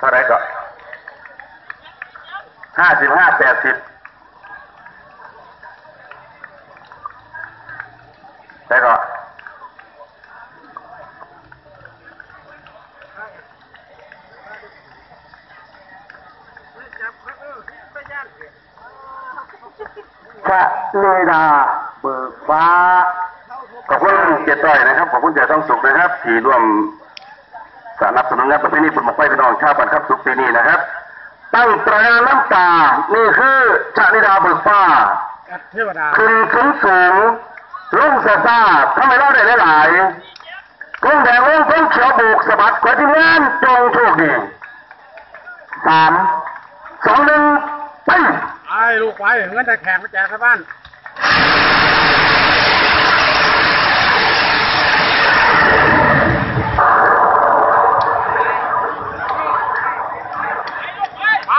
เท่าไรก็ห้าสิบห้าแปดสิบได้ก็พระเลดาเบิกฟ้าขอบคุณเจต้อยนะครับ ขอบคุณเจต้องสุขนะครับ ที่ร่วม สนับสนุนงานประเพณีบุญบังไฟพี่น้องชาวบ้านครับสุขปีนี้นะครับ ตั้งตราน้ำตา นี่คือชานิดาเบิกฟ้าเทวดาขึ้นสูงสูงลุ่งซาซาทำไมเราได้หลายๆกุ้งแดงกุ้งกุ้งเขียวบุกสะบัดกว่าที่งานจงโชคดีสามสองหนึ่งไปไอ้ลูกไปเงินแต่แขกมาแจกชาวบ้าน ไป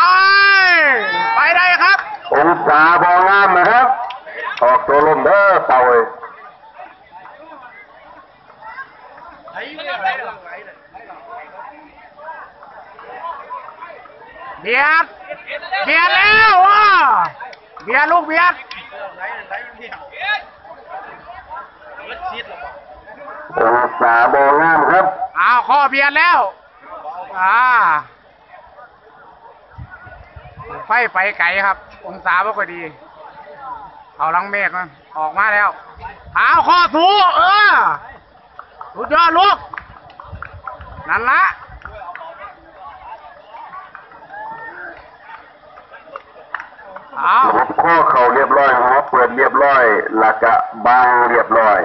ไปได้ครับ องศาบองามนะครับ ออกตัวลมเด้อเต่าเอ้ยเบียดเบียดแล้วว่ะเบียดลูกเบียดองศาบองามครับ อ้าวข้อเบียดแล้ว อ่า ไฟไปไกลครับ องศาไม่ค่อยดีเอาลังเมฆนะออกมาแล้วเอาข้อถูเออสุดยอดลูก นั่นละเอาข้อเข่าเรียบร้อยหัวเปิดเรียบร้อยหลักกะบางเรียบร้อย